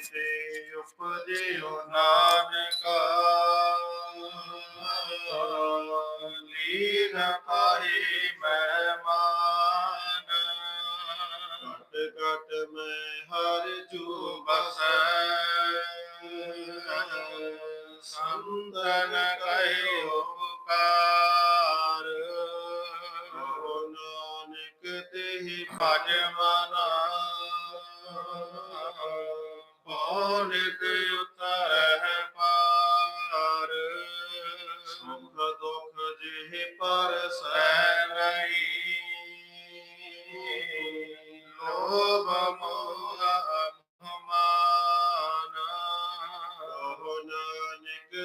ਤੇ ਉਪਜਿਓ ਨਾਨਕ।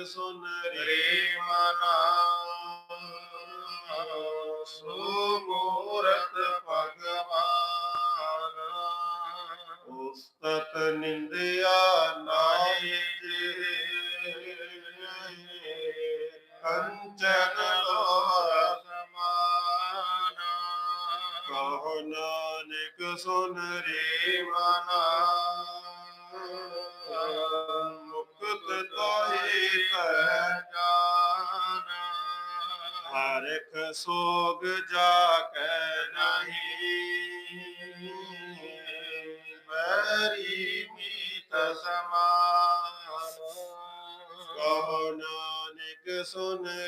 ਸੁਨ ਰੇ ਮਨਾ So.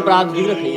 प्राप्त जीव रखे।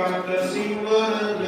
got the silver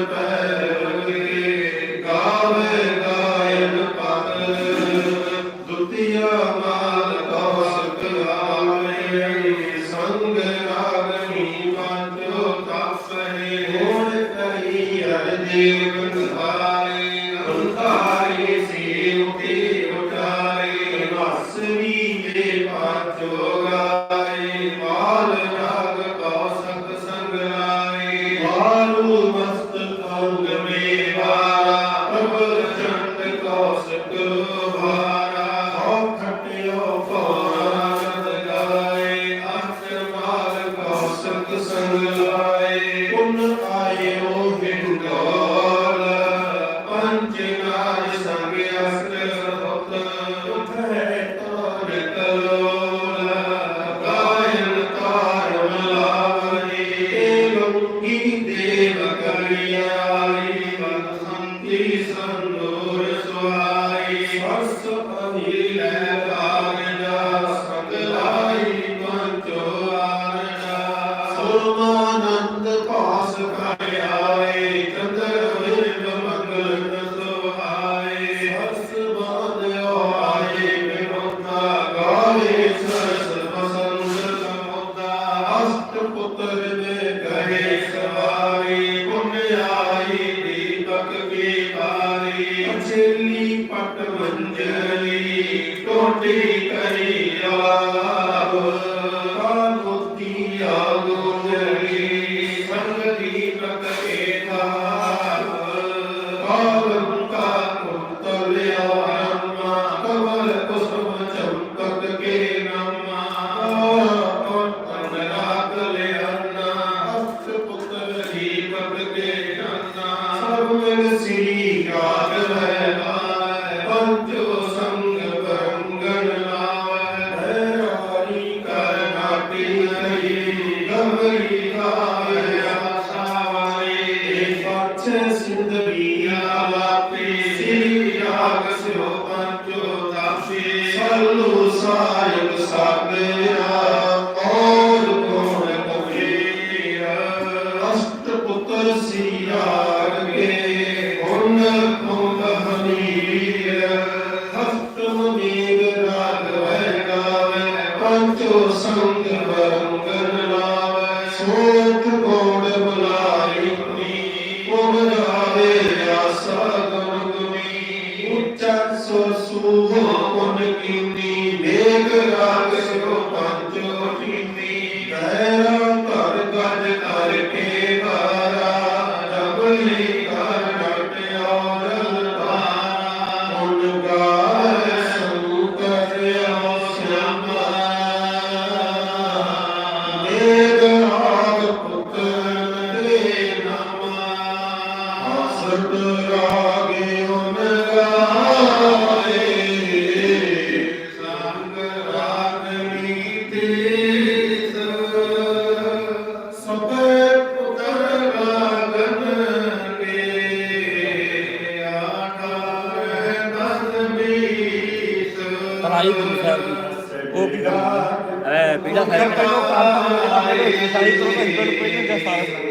الباب Oh. ਸੰਗਰੂਰ ਦੇ ਅੰਦਰ ਸਲਾਈ ਗੁਰੂ ਸਾਹਿਬ ਦੀ। ਉਹ ਕੀ ਕਰਨਾ ਹੈ ਪੀੜਾ ਸਾਹਿਬ। ਪਹਿਲਾਂ ਕੰਮ ਆਏ ਸਲਾਈ ਤੋਂ ਪਹਿਲਾਂ ਪਹਿਲਾਂ ਦਸਤਾਰ